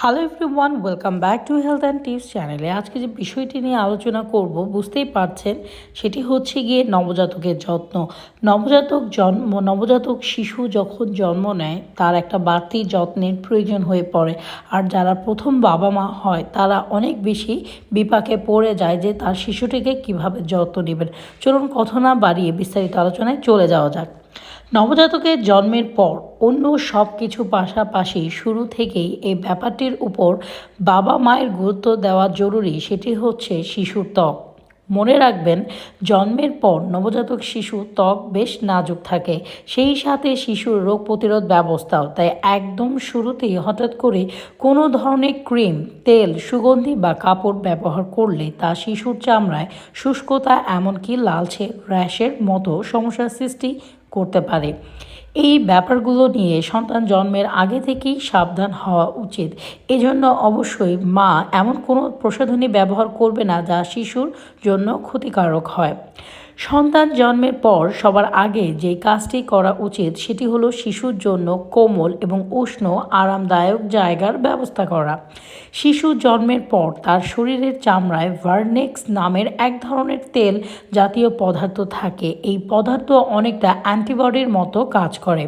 Hello everyone welcome back to health and tips চ্যানেলে আজকে যে বিষয়টি নিয়ে আলোচনা করব, বুঝতেই পারছেন, সেটি হচ্ছে গিয়ে নবজাতকের যত্ন। নবজাতক জন্ম, নবজাতক শিশু যখন জন্ম নেয়, তার একটা বাড়তি যত্নের প্রয়োজন হয়ে পড়ে। আর যারা প্রথম বাবা মা হয়, তারা অনেক বেশি বিপাকে পড়ে যায় যে তার শিশুটিকে কীভাবে যত্ন নেবেন। চলুন কথা না বাড়িয়ে বিস্তারিত আলোচনায় চলে যাওয়া যাক। নবজাতকের জন্মের পর অন্য সব কিছু পাশাপাশি শুরু থেকেই এই ব্যাপারটির উপর বাবা মায়ের গুরুত্ব দেওয়া জরুরি সেটি হচ্ছে শিশুর ত্বক। মনে রাখবেন, জন্মের পর নবজাতক শিশু ত্বক বেশ নাজুক থাকে, সেই সাথে শিশুর রোগ প্রতিরোধ ব্যবস্থাও, তাই একদম শুরুতেই হঠাৎ করে কোনো ধরনের ক্রিম, তেল, সুগন্ধি বা কাপড় ব্যবহার করলে তা শিশুর চামড়ায় শুষ্কতা এমনকি লালচে র্যাশের মতো সমস্যার সৃষ্টি করতে পারে। এই ব্যাপারগুলো নিয়ে সন্তান জন্মের আগে থেকেই সাবধান হওয়া উচিত। এজন্য অবশ্যই মা এমন কোনো প্রসাধনী ব্যবহার করবে না যা শিশুর জন্য ক্ষতিকারক হয়। সন্তান জন্মের পর সবার আগে যে কাজটি করা উচিত সেটি হলো শিশুর জন্য কোমল এবং উষ্ণ, আরামদায়ক জায়গার ব্যবস্থা করা। শিশু জন্মের পর তার শরীরের চামড়ায় ভার্নেক্স নামের এক ধরনের তেল জাতীয় পদার্থ থাকে। এই পদার্থ অনেকটা অ্যান্টিবডির মতো কাজ করে।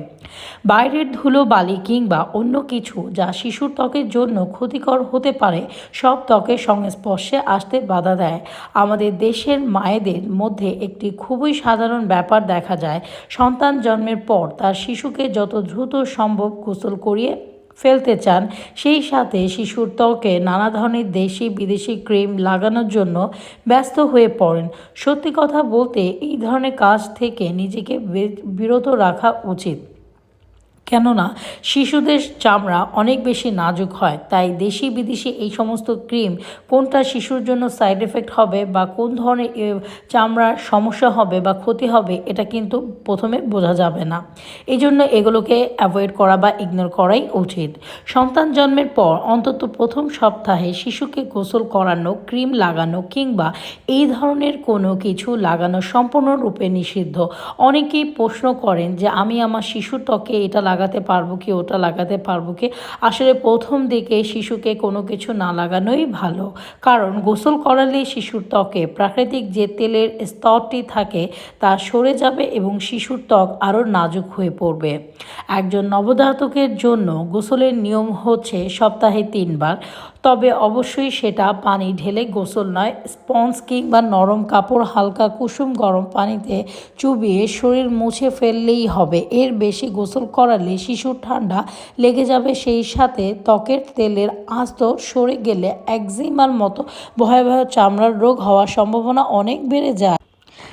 বাইরের ধুলো বালি কিংবা অন্য কিছু যা শিশুর ত্বকের জন্য ক্ষতিকর হতে পারে, সব ত্বকের সংস্পর্শে আসতে বাধা দেয়। আমাদের দেশের মায়েদের মধ্যে একটি খুবই সাধারণ ব্যাপার দেখা যায়। সন্তান জন্মের পর তার শিশুকে যত দ্রুত সম্ভব গোসল করিয়ে ফেলতে চান, সেই সাথে শিশুর ত্বকে নানা ধরনের দেশি বিদেশি ক্রিম লাগানোর জন্য ব্যস্ত হয়ে পড়েন। সত্যি কথা বলতে, এই ধরনের কাজ থেকে নিজেকে বিরত রাখা উচিত। কেননা শিশুদের চামড়া অনেক বেশি নাজুক হয়, তাই দেশি বিদেশি এই সমস্ত ক্রিম কোনটা শিশুর জন্য সাইড এফেক্ট হবে বা কোন ধরনের চামড়ার সমস্যা হবে বা ক্ষতি হবে, এটা কিন্তু প্রথমে বোঝা যাবে না। এই জন্য এগুলোকে অ্যাভয়েড করা বা ইগনোর করাই উচিত। সন্তান জন্মের পর অন্তত প্রথম সপ্তাহে শিশুকে গোসল করানো, ক্রিম লাগানো কিংবা এই ধরনের কোনো কিছু লাগানো সম্পূর্ণরূপে নিষিদ্ধ। অনেকেই প্রশ্ন করেন যে, আমি আমার শিশুর ত্বকে এটা লাগাতে পারব কি, ওটা লাগাতে পারব কি? আসলে প্রথম দিকে শিশুকে কোনো কিছু না লাগানোই ভালো। কারণ গোসল করালে শিশুর ত্বকে প্রাকৃতিক যে তেলের স্তরটি থাকে তা সরে যাবে এবং শিশুর ত্বক আরও নাজুক হয়ে পড়বে। একজন নবজাতকের জন্য গোসলের নিয়ম হচ্ছে সপ্তাহে তিনবার। তবে অবশ্যই সেটা পানি ঢেলে গোসল নয়, স্পঞ্জ কিংবা নরম কাপড়, হালকা কুসুম গরম পানিতে চুবিয়ে শরীর মুছে ফেললেই হবে। এর বেশি গোসল করালে শিশুর ঠান্ডা লেগে যাবে সেই সাথে ত্বকের তেলের আস্ত সরে গেলে একজিমার মতো ভয়াবহ চামড়ার রোগ হওয়ার সম্ভাবনা অনেক বেড়ে যায়।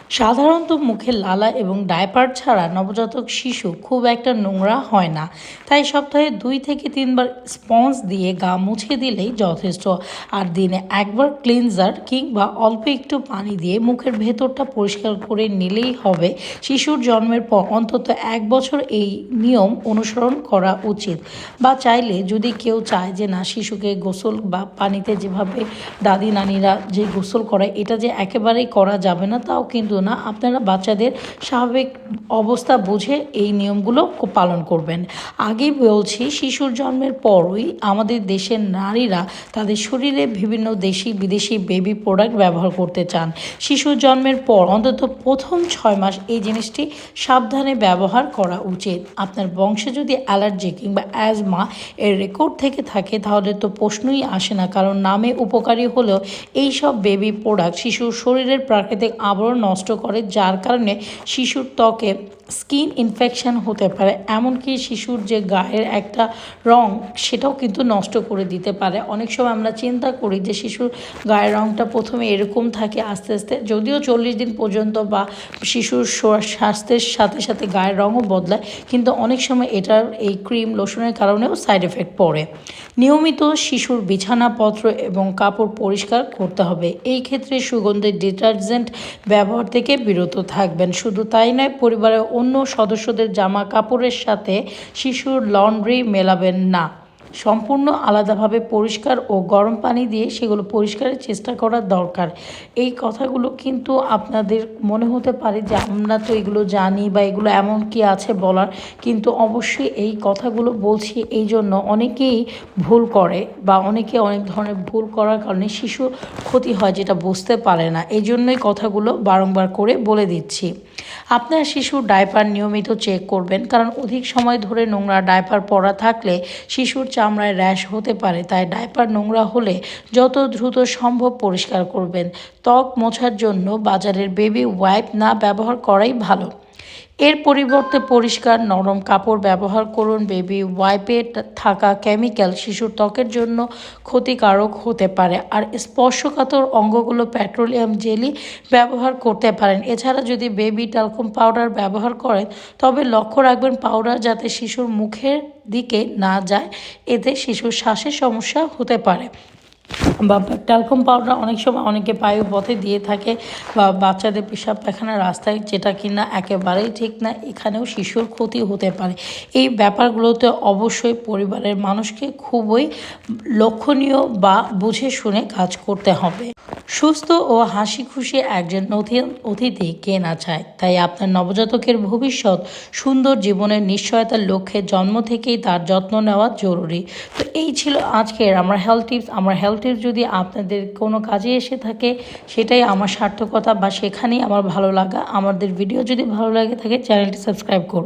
সাধারণত মুখে লালা এবং ডায়পার ছাড়া নবজাতক শিশু খুব একটা নোংরা হয় না। তাই সপ্তাহে দুই থেকে তিনবার স্পঞ্জ দিয়ে গা মুছে দিলেই যথেষ্ট। আর দিনে একবার ক্লিনজার কিংবা অল্প একটু পানি দিয়ে মুখের ভেতরটা পরিষ্কার করে নিলেই হবে। শিশুর জন্মের পর অন্তত এক বছর এই নিয়ম অনুসরণ করা উচিত। বা চাইলে যদি কেউ চায় যে, না, শিশুকে গোসল বা পানিতে যেভাবে দাদি নানিরা যে গোসল করায়, এটা যে একেবারেই করা যাবে না, তাও কিন্তু না। আপনারা বাচ্চাদের স্বাভাবিক অবস্থা বুঝে এই নিয়মগুলো পালন করবেন। আগে বলছি, শিশুর জন্মের পরই আমাদের দেশের নারীরা তাদের শরীরে বিভিন্ন দেশি, বিদেশি বেবি প্রোডাক্ট ব্যবহার করতে চান। শিশুর জন্মের পর অন্তত প্রথম ছয় মাস এই জিনিসটি সাবধানে ব্যবহার করা উচিত। আপনার বংশে যদি অ্যালার্জি কিংবা অ্যাজমা এর রেকর্ড থেকে থাকে, তাহলে তো প্রশ্নই আসে না। কারণ নামে উপকারী হলেও এই সব বেবি প্রোডাক্ট শিশুর শরীরের প্রাকৃতিক আবরণ নষ্ট করে যার কারণে শিশুর ত্বকে স্কিন ইনফেকশন হতে পারে, এমনকি শিশুর যে গায়ের একটা রং, সেটাও কিন্তু নষ্ট করে দিতে পারে। অনেক সময় আমরা চিন্তা করি যে শিশুর গায়ের রংটা প্রথমে এরকম থাকে আস্তে আস্তে, যদিও চল্লিশ দিন পর্যন্ত বা শিশুর স্বাস্থ্যের সাথে সাথে গায়ের রঙও বদলায়, কিন্তু অনেক সময় এটার এই ক্রিম লোশনের কারণেও সাইড এফেক্ট পড়ে। নিয়মিত শিশুর বিছানাপত্র এবং কাপড় পরিষ্কার করতে হবে। এই ক্ষেত্রে সুগন্ধের ডিটারজেন্ট ব্যবহার থেকে বিরত থাকবেন। শুধু তাই নয়, পরিবারের অন্য সদস্যদের জামা কাপড়ের সাথে শিশুর লন্ড্রি মেলাবেন না। সম্পূর্ণ আলাদাভাবে পরিষ্কার ও গরম পানি দিয়ে সেগুলো পরিষ্কারের চেষ্টা করা দরকার। এই কথাগুলো কিন্তু আপনাদের মনে হতে পারে যে আমরা তো এগুলো জানি বা এগুলো এমন কি আছে বলার, কিন্তু অবশ্যই এই কথাগুলো বলছি এই জন্য অনেকেই ভুল করে বা অনেকে অনেক ধরনের ভুল করার কারণে শিশু ক্ষতি হয় যেটা বুঝতে পারে না। এই জন্যই কথাগুলো বারংবার করে বলে দিচ্ছি। আপনার শিশুর ডায়পার নিয়মিত চেক করবেন, কারণ অধিক সময় ধরে নোংরা ডায়পার পরা থাকলে শিশুর চামড়ায় র্যাশ হতে পারে, তাই ডাইপার নোংরা হলে যত দ্রুত সম্ভব পরিষ্কার করবেন। ত্বক মোছার জন্য বাজারের বেবি ওয়াইপ না ব্যবহার করাই ভালো। এর পরিবর্তে পরিষ্কার নরম কাপড় ব্যবহার করুন। বেবি ওয়াইপে থাকা কেমিক্যাল শিশুর ত্বকের জন্য ক্ষতিকারক হতে পারে। আর স্পর্শকাতর অঙ্গগুলো পেট্রোলিয়াম জেলি ব্যবহার করতে পারেন। এছাড়া যদি বেবি ট্যালকম পাউডার ব্যবহার করেন, তবে লক্ষ্য রাখবেন পাউডার যাতে শিশুর মুখের দিকে না যায়, এতে শিশুর শ্বাসের সমস্যা হতে পারে। বা ট্যালকম পাউডার অনেক সময় অনেকে পায়ু পথে দিয়ে থাকে বা বাচ্চাদের পেশাব পায়খানা রাস্তায় যেটা কিনা একেবারেই ঠিক না, এখানেও শিশুর ক্ষতি হতে পারে। এই ব্যাপারগুলোতে অবশ্যই পরিবারের মানুষকে খুবই লক্ষণীয় বা বুঝে শুনে কাজ করতে হবে। সুস্থ ও হাসি খুশি একজন অতিথি কে না চায়। তাই আপনার নবজাতকের ভবিষ্যৎ সুন্দর জীবনের নিশ্চয়তার লক্ষ্যে জন্ম থেকেই তার যত্ন নেওয়া জরুরি। তো এই ছিল আজকের আমার হেলথ টিপস আমার হেলথ টিপস যদি আপনাদের কোনো কাজে এসে থাকে, সেটাই আমার সার্থকতা বা সেখানেই আমার ভালো লাগা। আমাদের ভিডিও যদি ভালো লাগে থাকে চ্যানেলটি সাবস্ক্রাইব করুন।